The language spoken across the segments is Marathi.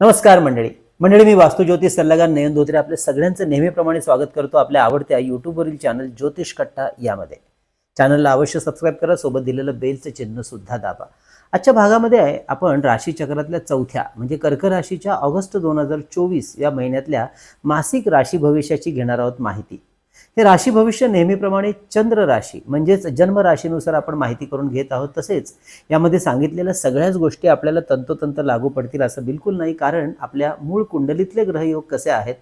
नमस्कार मंडळी. मंडळी मी वास्तुज्योतिष सल्लागार नयन धोत्रे. आपल्या सगळ्यांचं नेहमीप्रमाणे स्वागत करतो आपल्या आवडत्या यूट्यूबवरील चॅनल ज्योतिष कट्टा यामध्ये. चॅनलला अवश्य सबस्क्राईब करा सोबत दिलेलं बेलचं चिन्ह सुद्धा दाबा. आजच्या भागामध्ये आहे आपण राशीचक्रातल्या चौथ्या म्हणजे कर्क राशीच्या ऑगस्ट दोन हजार चोवीस या महिन्यातल्या मासिक राशी भविष्याची घेणार आहोत माहिती. हे राशी भविष्य नेहमीप्रमाणे चंद्र राशी म्हणजेच जन्म राशीनुसार आपण माहिती करून घेत आहोत तसेच यामध्ये सांगितलेल्या सगळ्याच गोष्टी आपल्याला तंतोतंत लागू पडतील असं बिलकुल नाही कारण आपल्या मूळ कुंडलीतले ग्रहयोग कसे आहेत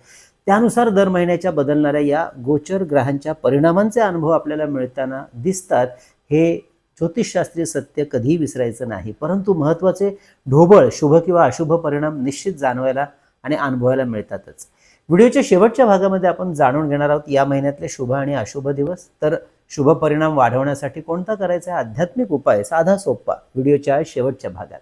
त्यानुसार दर महिन्याच्या बदलणाऱ्या या गोचर ग्रहांच्या परिणामांचे अनुभव आपल्याला मिळताना दिसतात हे ज्योतिषशास्त्रीय सत्य कधीही विसरायचं नाही. परंतु महत्त्वाचे ढोबळ शुभ किंवा अशुभ परिणाम निश्चित जाणवायला आणि अनुभवायला मिळतातच. व्हिडिओच्या शेवटच्या भागामध्ये आपण जाणून घेणार आहोत या महिन्यातले शुभ आणि अशुभ दिवस. तर शुभ परिणाम वाढवण्यासाठी कोणता करायचा आध्यात्मिक उपाय साधा सोपा. व्हिडिओच्या शेवटच्या भागात.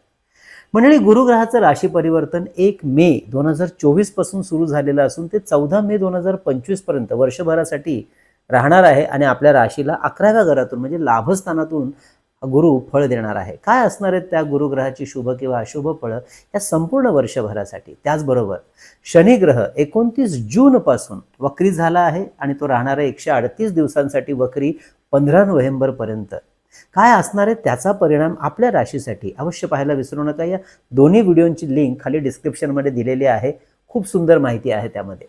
मंडळी गुरुग्रहाचं राशी परिवर्तन एक मे दोन हजार चोवीसपासून सुरू झालेलं असून ते चौदा मे दोन हजार पंचवीसपर्यंत वर्षभरासाठी राहणार आहे आणि आपल्या राशीला अकराव्या घरातून म्हणजे लाभस्थानातून गुरु फळ देणार आहे. काय असणार आहेत त्या गुरुग्रहाची शुभ किंवा अशुभ फळं या संपूर्ण वर्षभरासाठी? त्याचबरोबर शनिग्रह एकोणतीस जूनपासून वक्री झाला आहे आणि तो राहणार आहे एकशे अडतीस दिवसांसाठी वक्री पंधरा नोव्हेंबरपर्यंत काय असणार आहे त्याचा परिणाम आपल्या राशीसाठी? अवश्य पाहायला विसरू नका. या दोन्ही व्हिडिओंची लिंक खाली डिस्क्रिप्शनमध्ये दिलेली आहे. खूप सुंदर माहिती आहे त्यामध्ये.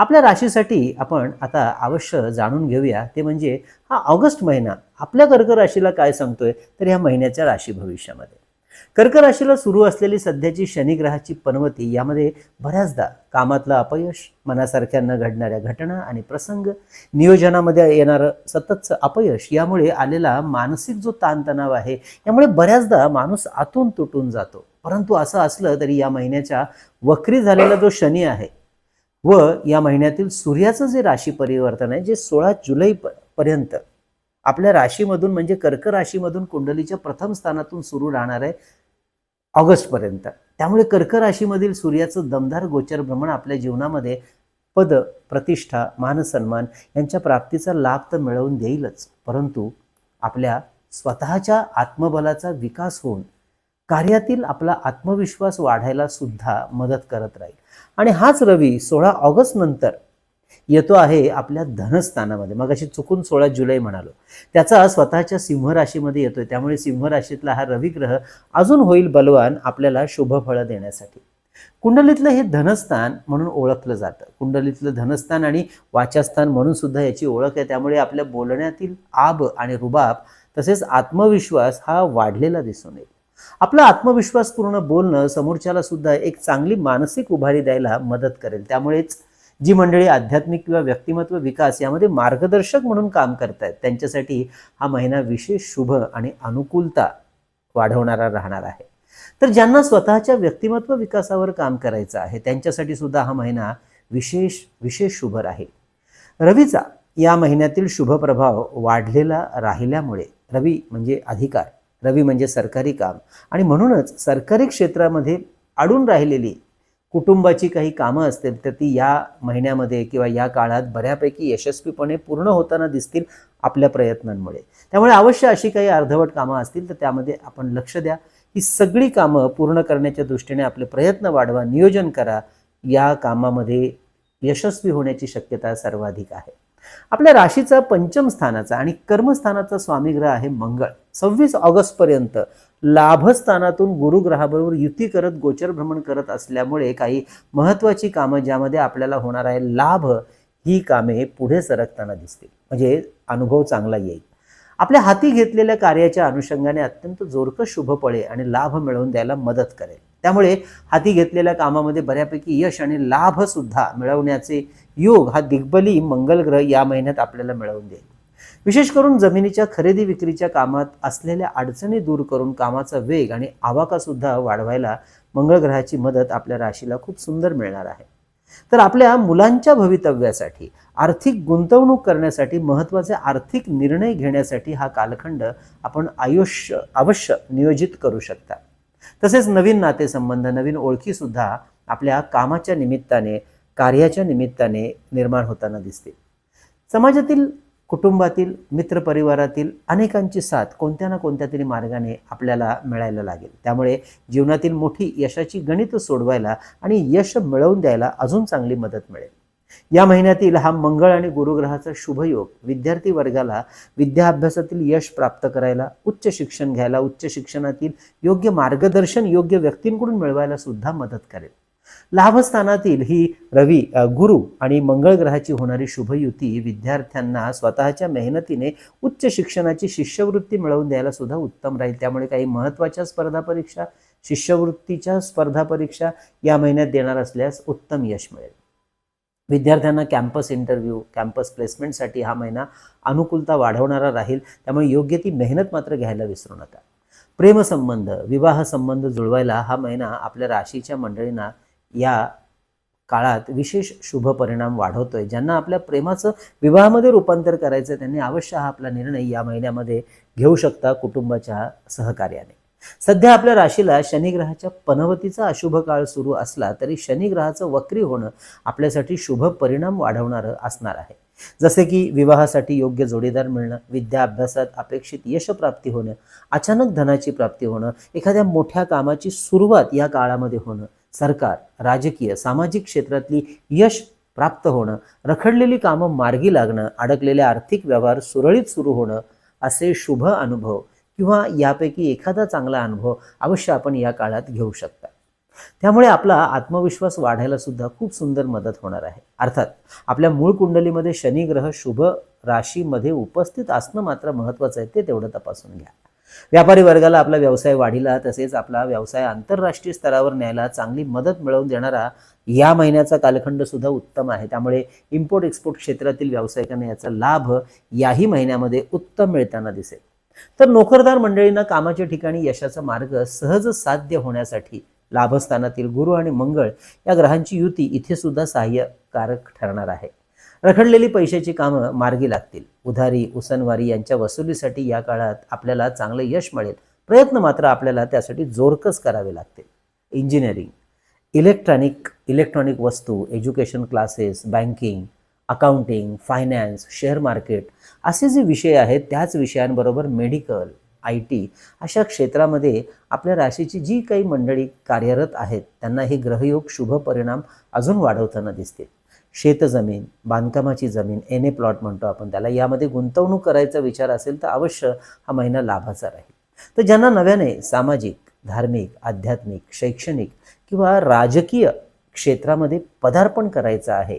आपल्या राशीसाठी आपण आता अवश्य जाणून घेऊया. ते म्हणजे हा ऑगस्ट महिना आपल्या कर्क राशीला काय सांगतोय? तर या महिन्याच्या राशी भविष्यामध्ये. कर्क राशीला सुरू असलेली सध्याची शनिग्रहाची पनवती यामध्ये बऱ्याचदा कामातलं अपयश मनासारख्या न घडणाऱ्या घटना आणि प्रसंग नियोजनामध्ये येणारं सततचं अपयश यामुळे आलेला मानसिक जो ताणतणाव आहे यामुळे बऱ्याचदा माणूस आतून तुटून जातो. परंतु असं असलं तरी या महिन्याच्या वक्री झालेला जो शनी आहे व या महिन्यातील सूर्याचं जे राशी परिवर्तन आहे जे सोळा जुलै प- पर्यंत आपल्या राशीमधून म्हणजे कर्क राशीमधून कुंडलीच्या प्रथम स्थानातून सुरू राहणार आहे ऑगस्टपर्यंत त्यामुळे कर्क राशीमधील सूर्याचं दमदार गोचर भ्रमण आपल्या जीवनामध्ये पद प्रतिष्ठा मानसन्मान यांच्या प्राप्तीचा लाभ तर मिळवून देईलच परंतु आपल्या स्वतःच्या आत्मबलाचा विकास होऊन कार्यातील आपला आत्मविश्वास वाढायला सुद्धा मदत करत राहील. आणि हाच रवी सोळा ऑगस्ट नंतर येतो आहे आपल्या धनस्थानामध्ये. मग अशी चुकून सोळा जुलै म्हणालो. त्याचा स्वतःच्या सिंह राशीमध्ये येतोय. त्यामुळे सिंह राशीतला हा रवी ग्रह अजून होईल बलवान आपल्याला शुभफळं देण्यासाठी. कुंडलीतलं हे धनस्थान म्हणून ओळखलं जातं. कुंडलीतलं धनस्थान आणि वाचास्थान म्हणून सुद्धा याची ओळख आहे. त्यामुळे आपल्या बोलण्यातील आब आणि रुबाब तसेच आत्मविश्वास हा वाढलेला दिसून येईल. आपला आत्मविश्वास पूर्ण बोलणं समोरच्याला सुद्धा एक चांगली मानसिक उभारी द्यायला मदत करेल. त्यामुळेच जी मंडळी आध्यात्मिक किंवा व्यक्तिमत्व विकास यामध्ये मार्गदर्शक म्हणून काम करतायत त्यांच्यासाठी हा महिना विशेष शुभ आणि अनुकूलता वाढवणारा राहणार आहे. तर ज्यांना स्वतःच्या व्यक्तिमत्व विकासावर काम करायचं आहे त्यांच्यासाठी सुद्धा हा महिना विशेष विशेष शुभ राहील. रवीचा या महिन्यातील शुभ प्रभाव वाढलेला राहिल्यामुळे रवी म्हणजे अधिकार रवी म्हणजे सरकारी काम. आणि म्हणूनच सरकारी क्षेत्रामध्ये अडून राहिलेली कुटुंबाची काही कामं असतील तर ती या महिन्यामध्ये किंवा या काळात बऱ्यापैकी यशस्वीपणे पूर्ण होताना दिसतील आपल्या प्रयत्नांमुळे. त्यामुळे अवश्य अशी काही अर्धवट कामं असतील तर त्यामध्ये आपण लक्ष द्या. ही सगळी कामं पूर्ण करण्याच्या दृष्टीने आपले प्रयत्न वाढवा नियोजन करा. या कामामध्ये यशस्वी होण्याची शक्यता सर्वाधिक आहे. आपल्या राशीचा पंचम स्थानाचा आणि कर्मस्थानाचा स्वामीग्रह आहे मंगळ. सव्वीस ऑगस्ट पर्यंत लाभस्थानातून गुरुग्रहाबरोबर युती करत गोचर भ्रमण करत असल्यामुळे काही महत्वाची कामं ज्यामध्ये आपल्याला होणार आहे लाभ ही कामे पुढे सरकताना दिसतील. म्हणजे अनुभव चांगला येईल. आपल्या हाती घेतलेल्या कार्याच्या अनुषंगाने अत्यंत जोरकस शुभ पळे आणि लाभ मिळवून द्यायला मदत करेल. त्यामुळे हाती घेतलेल्या कामामध्ये बऱ्यापैकी यश आणि लाभसुद्धा मिळवण्याचे योग हा दिग्बली मंगल ग्रह या महिन्यात आपल्याला मिळवून देईल. विशेष करून जमिनीच्या खरेदी विक्रीच्या कामात असलेल्या अडचणी दूर करून कामाचा वेग आणि आवाकासुद्धा वाढवायला मंगळ ग्रहाची मदत आपल्या राशीला खूप सुंदर मिळणार आहे. तर आपल्या मुलांच्या भवितव्यासाठी आर्थिक गुंतवणूक करण्यासाठी महत्त्वाचे आर्थिक निर्णय घेण्यासाठी हा कालखंड आपण आयुष्य अवश्य नियोजित करू शकता. तसेच नवीन नातेसंबंध नवीन ओळखी सुद्धा आपल्या कामाच्या निमित्ताने कार्याच्या निमित्ताने निर्माण होताना दिसते. समाजातील कुटुंबातील मित्रपरिवारातील अनेकांची साथ कोणत्या ना कोणत्या तरी मार्गाने आपल्याला मिळायला लागेल. त्यामुळे जीवनातील मोठी यशाची गणित सोडवायला आणि यश मिळवून द्यायला अजून चांगली मदत मिळेल. या महिन्यातील हा मंगळ आणि गुरुग्रहाचा शुभयोग विद्यार्थी वर्गाला विद्याभ्यासातील यश प्राप्त करायला उच्च शिक्षण घ्यायला उच्च शिक्षणातील योग्य मार्गदर्शन योग्य व्यक्तींकडून मिळवायला सुद्धा मदत करेल. लाभस्थानातील ही रवी गुरु आणि मंगळ ग्रहाची होणारी शुभयुती विद्यार्थ्यांना स्वतःच्या मेहनतीने उच्च शिक्षणाची शिष्यवृत्ती मिळवून द्यायला सुद्धा उत्तम राहील. त्यामुळे काही महत्त्वाच्या स्पर्धा परीक्षा शिष्यवृत्तीच्या स्पर्धा परीक्षा या महिन्यात देणार असल्यास उत्तम यश मिळेल. विद्यार्थ्यांना कॅम्पस इंटरव्ह्यू कॅम्पस प्लेसमेंटसाठी हा महिना अनुकूलता वाढवणारा राहील त्यामुळे योग्य ती मेहनत मात्र घ्यायला विसरू नका. प्रेमसंबंध विवाह संबंध जुळवायला हा महिना आपल्या राशीच्या मंडळींना या काळात विशेष शुभ परिणाम वाढवतोय. ज्यांना आपल्या प्रेमाचं विवाहामध्ये रूपांतर करायचं आहे त्यांनी अवश्य हा आपला निर्णय या महिन्यामध्ये घेऊ शकता कुटुंबाच्या सहकार्याने. सध्या आपल्या राशीला शनिग्रहाच्या पनवतीचा अशुभ काळ सुरू असला तरी शनिग्रहाचं वक्री होणं आपल्यासाठी शुभ परिणाम वाढवणारं असणार आहे. जसे की विवाहासाठी योग्य जोडीदार मिळणं विद्या अभ्यासात अपेक्षित यशप्राप्ती होणं अचानक धनाची प्राप्ती होणं एखाद्या मोठ्या कामाची सुरुवात या काळामध्ये होणं सरकार राजकीय सामाजिक क्षेत्रातली यश प्राप्त होणं रखडलेली कामं मार्गी लागणं अडकलेले आर्थिक व्यवहार सुरळीत सुरू होणं असे शुभ अनुभव किंवा यापैकी एखादा चांगला अनुभव अवश्य आपण या काळात घेऊ शकता. त्यामुळे आपला आत्मविश्वास वाढायला सुद्धा खूप सुंदर मदत होणार आहे. अर्थात आपल्या मूळ कुंडलीमध्ये शनी ग्रह शुभ राशीमध्ये उपस्थित असणं मात्र महत्त्वाचं आहे ते तेवढं तपासून घ्या. व्यापारी वर्गाला आपला व्यवसाय वाढीला तसेच आपला व्यवसाय आंतरराष्ट्रीय स्तरावर न्यायला चांगली मदत मिळवून देणारा या महिन्याचा कालखंड सुद्धा उत्तम आहे. त्यामुळे इम्पोर्ट एक्सपोर्ट क्षेत्रातील व्यावसायिकांना याचा लाभ याही महिन्यामध्ये उत्तम मिळताना दिसेल. तर नोकरदार मंडळींना कामाच्या ठिकाणी यशाचा मार्ग सहज साध्य होण्यासाठी लाभस्थानातील गुरु आणि मंगळ या ग्रहांची युती इथे सुद्धा सहाय्यकारक ठरणार आहे. रखडलेली पैशाची कामं मार्गी लागतील. उधारी उसनवारी यांच्या वसुलीसाठी या काळात आपल्याला चांगलं यश मिळेल. प्रयत्न मात्र आपल्याला त्यासाठी जोरकस करावे लागतील. इंजिनिअरिंग इलेक्ट्रॉनिक इलेक्ट्रॉनिक वस्तू education classes banking accounting finance share market असे जे विषय आहेत त्याच विषयांबरोबर मेडिकल आय टी अशा क्षेत्रामध्ये आपल्या राशीची जी काही मंडळी कार्यरत आहेत त्यांना हे ग्रहयोग शुभ परिणाम अजून वाढवताना दिसतील. शेतजमीन बांधकामाची जमीन एन ए प्लॉट म्हणतो आपण त्याला यामध्ये गुंतवणूक करायचा विचार असेल तर अवश्य हा महिना लाभाचा राहील. तर ज्यांना नव्याने सामाजिक धार्मिक आध्यात्मिक शैक्षणिक किंवा राजकीय क्षेत्रामध्ये पदार्पण करायचं आहे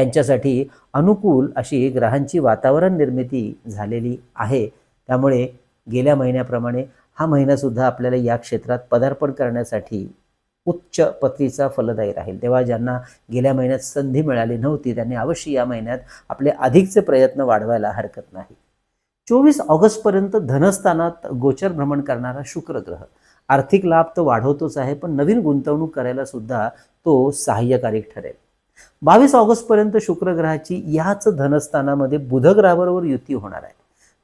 त्यांच्यासाठी अनुकूल अशी ग्रहांची वातावरण निर्मिती झालेली आहे. त्यामुळे गेल्या महिन्याप्रमाणे हा महिनासुद्धा आपल्याला या क्षेत्रात पदार्पण करण्यासाठी उच्च पतीचा फलदायी राहील. तेव्हा ज्यांना गेल्या महिन्यात संधी मिळाली नव्हती त्यांनी अवश्य या महिन्यात आपले अधिकचे प्रयत्न वाढवायला हरकत नाही. चोवीस ऑगस्टपर्यंत धनस्थानात गोचर भ्रमण करणारा शुक्र ग्रह. आर्थिक लाभ तर वाढवतोच आहे पण नवीन गुंतवणूक करायला सुद्धा तो सहाय्यकारी ठरेल. बावीस ऑगस्टपर्यंत शुक्र ग्रहाची याच धनस्थानामध्ये बुधग्रहाबरोबर युती होणार आहे.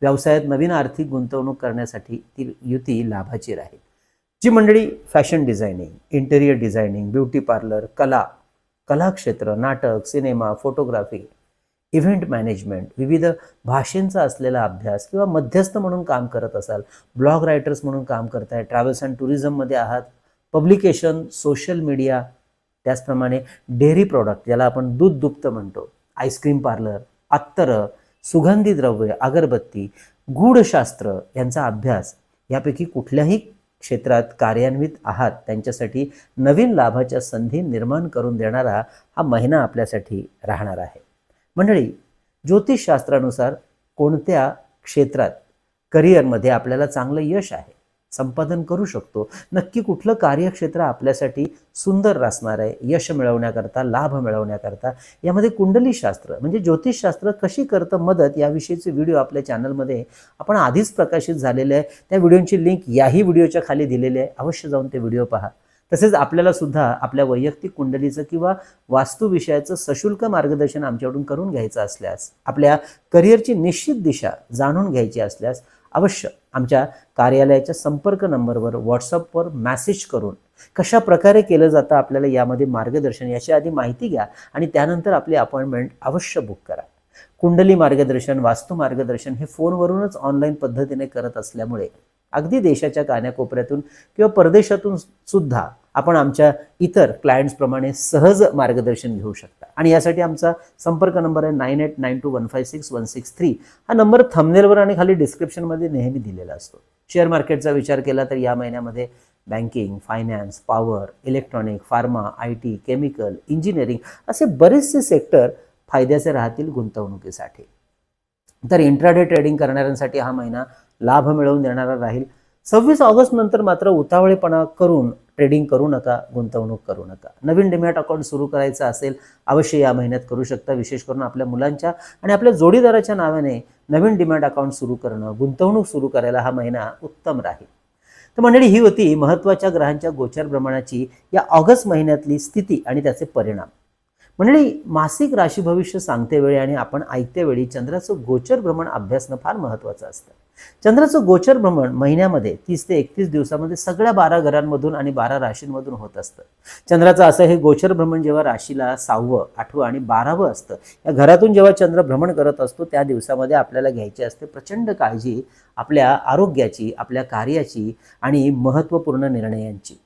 व्यवसायात नवीन आर्थिक गुंतवणूक करण्यासाठी ती युती लाभाची राहील. जी मंडळी fashion designing interior designing beauty parlour कला कलाक्षेत्र नाटक सिनेमा फोटोग्राफी इव्हेंट मॅनेजमेंट विविध भाषेंचा असलेला अभ्यास किंवा मध्यस्थ म्हणून काम करत असाल ब्लॉग रायटर्स म्हणून काम करताय ट्रॅव्हल्स अँड टुरिझममध्ये आहात पब्लिकेशन सोशल मीडिया त्याचप्रमाणे डेअरी प्रॉडक्ट ज्याला आपण दूध दुप्त म्हणतो आईस्क्रीम पार्लर अत्तरं सुगंधी द्रव्य अगरबत्ती गूढशास्त्र यांचा अभ्यास यापैकी कुठल्याही क्षेत्रात कार्यान्वित आहात त्यांच्यासाठी नवीन लाभाच्या संधी निर्माण करून देणारा हा महिना आपल्यासाठी राहणार आहे. मंडळी ज्योतिषशास्त्रानुसार कोणत्या क्षेत्रात करिअरमध्ये आपल्याला चांगलं यश आहे? संपादन करू शकतो. नक्की कुठलं कार्यक्षेत्र आपल्यासाठी सुंदर असणार आहे यश मिळवण्याकरता लाभ मिळवण्याकरता यामध्ये कुंडलीशास्त्र म्हणजे ज्योतिषशास्त्र कशी करतं मदत याविषयीचे व्हिडिओ आपल्या चॅनलमध्ये आपण आधीच प्रकाशित झालेले आहे. त्या व्हिडिओची लिंक याही व्हिडिओच्या खाली दिलेली आहे. अवश्य जाऊन ते व्हिडिओ पहा. तसेच आपल्याला सुद्धा आपल्या वैयक्तिक कुंडलीचं किंवा वास्तुविषयाचं सशुल्क मार्गदर्शन आमच्याकडून करून घ्यायचं असल्यास आपल्या करिअरची निश्चित दिशा जाणून घ्यायची असल्यास अवश्य आमच्या कार्यालयाच्या संपर्क नंबरवर व्हॉट्सअपवर मॅसेज करून कशा प्रकारे केलं जातं आपल्याला यामध्ये मार्गदर्शन याची आधी माहिती घ्या आणि त्यानंतर आपली अपॉइंटमेंट अवश्य बुक करा. कुंडली मार्गदर्शन वास्तू मार्गदर्शन हे फोनवरूनच ऑनलाईन पद्धतीने करत असल्यामुळे अगदी देशाच्या कान्याकोपऱ्यातून किंवा परदेशातून सुद्धा आपण आमच्या इतर क्लायंट्सप्रमाणे सहज मार्गदर्शन घेऊ शकता. आणि यासाठी आमचा संपर्क नंबर आहे nine eight nine two one five six one six three. हा नंबर थंबनेलवर आणि खाली डिस्क्रिप्शनमध्ये नेहमी दिलेला असतो. शेअर मार्केटचा विचार केला तर या महिन्यामध्ये banking finance power electronic pharma I T chemical engineering असे बरेचसे सेक्टर फायद्याचे राहतील गुंतवणुकीसाठी. तर इंट्राडे ट्रेडिंग करणाऱ्यांसाठी हा महिना लाभ मिळवून देणारा राहील. सव्वीस ऑगस्ट नंतर मात्र उतावळेपणा करून ट्रेडिंग करू नका गुंतवणूक करू नका. नवीन डिमॅट अकाउंट सुरू करायचं असेल अवश्य या महिन्यात करू शकता. विशेष करून आपल्या मुलांच्या आणि आपल्या जोडीदाराच्या नावाने नवीन डिमॅट अकाउंट सुरू करणं गुंतवणूक सुरू करायला हा महिना उत्तम राहील. तर मंडळी ही होती महत्त्वाच्या ग्रहांच्या गोचर भ्रमणाची या ऑगस्ट महिन्यातली स्थिती आणि त्याचे परिणाम. मंडळी मासिक राशी भविष्य सांगते वेळी आणि आपण ऐकते वेळी चंद्राचं गोचर भ्रमण अभ्यासणं फार महत्त्वाचं असतं. चंद्राचं गोचर भ्रमण महिन्यामध्ये तीस ते एकतीस दिवसामध्ये सगळ्या बारा घरांमधून आणि बारा राशींमधून होत असतं. चंद्राचं असं हे गोचर भ्रमण जेव्हा राशीला सहावं आठवं आणि बारावं असतं या घरातून जेव्हा चंद्र भ्रमण करत असतो त्या दिवसामध्ये आपल्याला घ्यायची असते प्रचंड काळजी आपल्या आरोग्याची आपल्या कार्याची आणि महत्त्वपूर्ण निर्णयांची.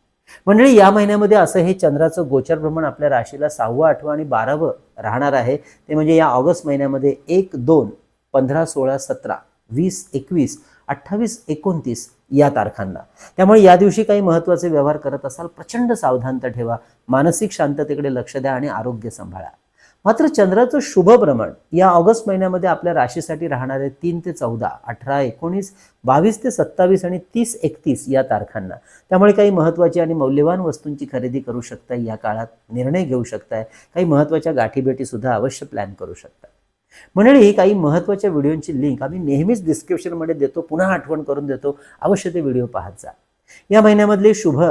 मंडळी या महिन्यामध्ये असं हे चंद्राचं गोचर भ्रमण आपल्या राशीला सहावं आठवं आणि बारावं राहणार आहे. ते म्हणजे या ऑगस्ट महिन्यामध्ये एक दोन पंधरा सोळा सतरा वीस एकवीस अठ्ठावीस एकोणतीस या तारखांना. त्यामुळे या दिवशी काही महत्त्वाचे व्यवहार करत असाल प्रचंड सावधानता ठेवा मानसिक शांततेकडे लक्ष द्या आणि आरोग्य सांभाळा. मात्र चंद्राचं शुभ भ्रमण या ऑगस्ट महिन्यामध्ये आपल्या राशीसाठी राहणारे तीन ते चौदा अठरा एकोणीस बावीस ते सत्तावीस आणि तीस एकतीस या तारखांना. त्यामुळे काही महत्त्वाची आणि मौल्यवान वस्तूंची खरेदी करू शकता या काळात निर्णय घेऊ शकताय काही महत्त्वाच्या गाठीभेटी सुद्धा अवश्य प्लॅन करू शकता मंडळी काही महत्त्वाच्या व्हिडिओंची लिंक आम्ही नेहमीच डिस्क्रिप्शनमध्ये देतो पुन्हा आठवण करून देतो. अवश्य ते व्हिडिओ पाहत जा. या महिन्यामधले शुभ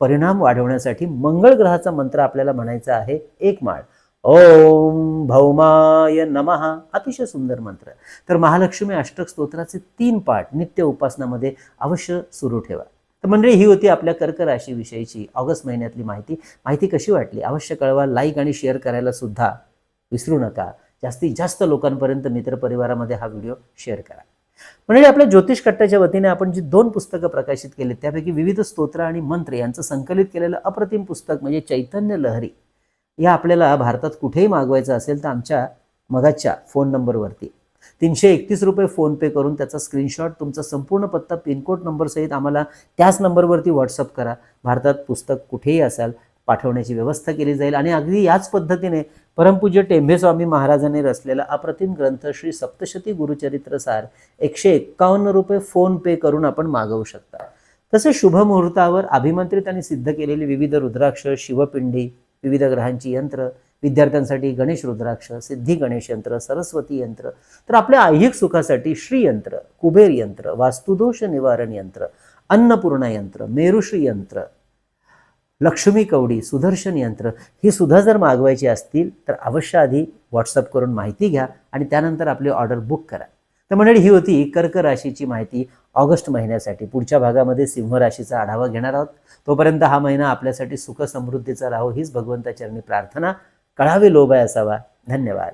परिणाम वाढवण्यासाठी मंगळ ग्रहाचा मंत्र आपल्याला म्हणायचा आहे एक माळ. ओम भौमाय नमहा अतिशय सुंदर मंत्र. तर महालक्ष्मी अष्टक स्तोत्राचे तीन पाठ नित्य उपासनामध्ये अवश्य सुरू ठेवा. तर मंडळी ही होती आपल्या कर्क राशीविषयीची ऑगस्ट महिन्यातली माहिती. माहिती कशी वाटली? अवश्य कळवा. लाईक आणि शेअर करायला सुद्धा विसरू नका. जास्तीत जास्त लोकांपर्यंत मित्रपरिवारामध्ये हा व्हिडिओ शेअर करा. म्हणजे आपल्या ज्योतिष कट्ट्याच्या वतीने आपण जी दोन पुस्तकं प्रकाशित केली त्यापैकी विविध स्तोत्र आणि मंत्र यांचं संकलित केलेलं अप्रतिम पुस्तक म्हणजे चैतन्य लहरी या आपल्याला भारतात कुठेही मागवायचं असेल तर आमच्या मगाच्या फोन नंबरवरती. तीनशे एकतीस रुपये फोनपे करून त्याचा स्क्रीनशॉट तुमचा संपूर्ण पत्ता पिनकोड नंबरसहित आम्हाला त्याच नंबरवरती व्हॉट्सअप करा. भारतात पुस्तक कुठेही असाल पाठवण्याची व्यवस्था केली जाईल. आणि अगदी याच पद्धतीने परमपूज्य टेंभेस्वामी महाराजांनी रचलेला अप्रतिम ग्रंथ श्री सप्तशती गुरुचरित्र सार एकशे एक्कावन्न रुपये फोन पे करून आपण मागवू शकता. तसे शुभ मुहूर्तावर अभिमंत्रित आणि सिद्ध केलेली विविध रुद्राक्ष शिवपिंडी विविध ग्रहांची यंत्र विद्यार्थ्यांसाठी गणेश रुद्राक्ष सिद्धी गणेश यंत्र सरस्वती यंत्र तर आपल्या ऐहिक सुखासाठी श्रीयंत्र कुबेर यंत्र वास्तुदोष निवारण यंत्र अन्नपूर्णा यंत्र मेरुश्री यंत्र लक्ष्मी कवडी सुदर्शन यंत्र ही सुद्धा जर मागवायची असतील तर अवश्य आधी व्हॉट्सअप करून माहिती घ्या आणि त्यानंतर आपली ऑर्डर बुक करा. तर मंडळी ही होती कर्क राशीची माहिती ऑगस्ट महिन्यासाठी. पुढच्या भागामध्ये सिंह राशीचा आढावा घेणार आहोत. तोपर्यंत हा महिना आपल्यासाठी सुख समृद्धीचा राहो हीच भगवंताचरणी प्रार्थना. कळावे लोभाय असावा. धन्यवाद.